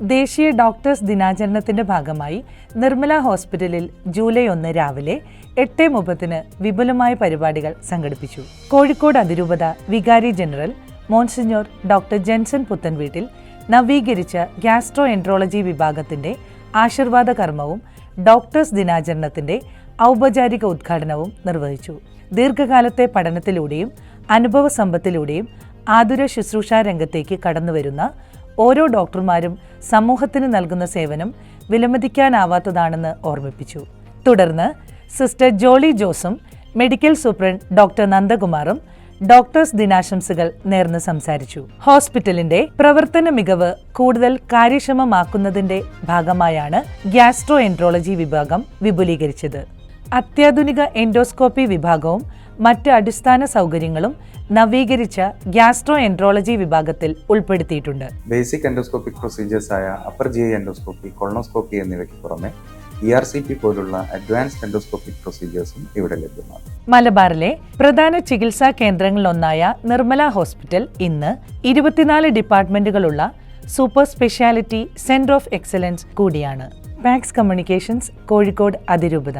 ദേശീയ ഡോക്ടേഴ്സ് ദിനാചരണത്തിന്റെ ഭാഗമായി നിർമ്മല ഹോസ്പിറ്റലിൽ ജൂലൈ ഒന്ന് രാവിലെ എട്ട് മുപ്പത്തിന് വിപുലമായ പരിപാടികൾ സംഘടിപ്പിച്ചു. കോഴിക്കോട് അതിരൂപത വികാരി general monsignor doctor Jenson Puthenveettil നവീകരിച്ച ഗ്യാസ്ട്രോ എൻട്രോളജി വിഭാഗത്തിന്റെ ആശീർവാദ കർമ്മവും ഡോക്ടേഴ്സ് ദിനാചരണത്തിന്റെ ഔപചാരിക ഉദ്ഘാടനവും നിർവഹിച്ചു. ദീർഘകാലത്തെ പഠനത്തിലൂടെയും അനുഭവ സമ്പത്തിലൂടെയും ആതുര ശുശ്രൂഷാ രംഗത്തേക്ക് കടന്നുവരുന്ന ഓരോ ഡോക്ടർമാരും സമൂഹത്തിന് നൽകുന്ന സേവനം വിലമതിക്കാനാവാത്തതാണെന്ന് ഓർമ്മിപ്പിച്ചു. തുടർന്ന് സിസ്റ്റർ ജോളി ജോസും മെഡിക്കൽ സൂപ്രണ്ട് ഡോക്ടർ നന്ദകുമാറും ഡോക്ടേഴ്സ് ദിനാശംസകൾ നേർന്ന് സംസാരിച്ചു. ഹോസ്പിറ്റലിന്റെ പ്രവർത്തന മികവ് കൂടുതൽ കാര്യക്ഷമമാക്കുന്നതിന്റെ ഭാഗമായാണ് ഗ്യാസ്ട്രോ എൻട്രോളജി വിഭാഗം വിപുലീകരിച്ചത്. അത്യാധുനിക എൻഡോസ്കോപ്പി വിഭാഗവും മറ്റ് അടിസ്ഥാന സൗകര്യങ്ങളും നവീകരിച്ച ഗ്യാസ്ട്രോ എൻട്രോളജി വിഭാഗത്തിൽ ഉൾപ്പെടുത്തിയിട്ടുണ്ട്. ബേസിക് എൻഡോസ്കോപ്പിക് പ്രൊസീജിയേഴ്സ് ആയ അപ്പർ ജി എൻഡോസ്കോപ്പി കൊളോസ്കോപ്പി എന്നിവയ്ക്ക് പുറമെ ഇ ആർ സി പി പോലുള്ള അഡ്വാൻസ്ഡ് എൻഡോസ്കോപ്പിക് പ്രൊസീജിയേഴ്സും ഇവിടെ ലഭ്യമാണ്. മലബാറിലെ പ്രധാന ചികിത്സാ കേന്ദ്രങ്ങളിലൊന്നായ നിർമ്മല ഹോസ്പിറ്റൽ ഇന്ന് ഇരുപത്തിനാല് ഡിപ്പാർട്ട്മെന്റുകളുള്ള super speciality centre of excellence കൂടിയാണ്. പാക്സ് കമ്മ്യൂണിക്കേഷൻസ് കോഴിക്കോട് അതിരൂപത.